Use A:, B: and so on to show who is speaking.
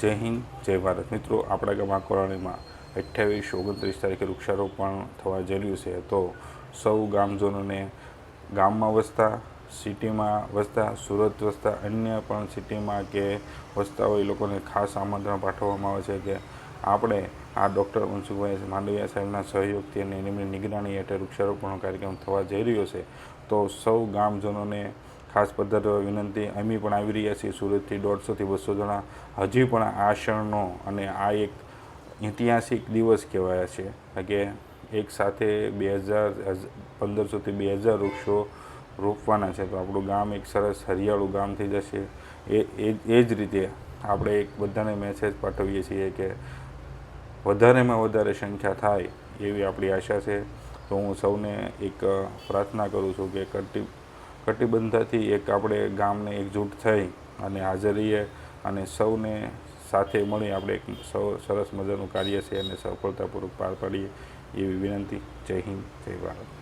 A: જય હિન્દ, જય ભારત. મિત્રો, આપણા ગામ કોલોનીમાં અઠ્યાવીસ, ઓગણત્રીસ તારીખે વૃક્ષારોપણ થવા જઈ છે. તો સૌ ગામજનોને ગામમાં વસતા, સિટીમાં વસતા, સુરત વસતા, અન્ય પણ સિટીમાં કે વસતા હોય એ લોકોને ખાસ આમંત્રણ પાઠવવામાં આવે છે કે આપણે આ ડૉક્ટર મનસુખભાઈ માંડવિયા સાહેબના સહયોગથી અને એમની નિગરાણી હેઠળ વૃક્ષારોપણનો કાર્યક્રમ થવા જઈ રહ્યો છે. તો સૌ ગામજનોને ખાસ પદ્ધતિ વિનંતી, અમે પણ આવી રહ્યા છીએ સુરતથી દોઢસોથી બસો જણા. હજી પણ આ ક્ષણનો અને આ એક ઐતિહાસિક દિવસ કહેવાય છે. કે એક સાથે બે હજાર પંદરસોથી બે હજાર વૃક્ષો રોપવાના છે. તો આપણું ગામ એક સરસ હરિયાળું ગામ થઈ જશે. એ એ એ જ રીતે આપણે એક બધાને મેસેજ પાઠવીએ છીએ કે વધારેમાં વધારે સંખ્યા થાય એવી આપણી આશા છે. તો હું સૌને એક પ્રાર્થના કરું છું કે કટિ કટિબદ્ધતાથી એક આપણે ગામને એકજૂટ થઈ અને હાજર રહીએ અને સૌને સાથે મળી આપણે એક સૌ સરસ મજાનું કાર્ય છે અને સફળતાપૂર્વક પાર પાડીએ એવી વિનંતી. જય હિન્દ, જય ભારત.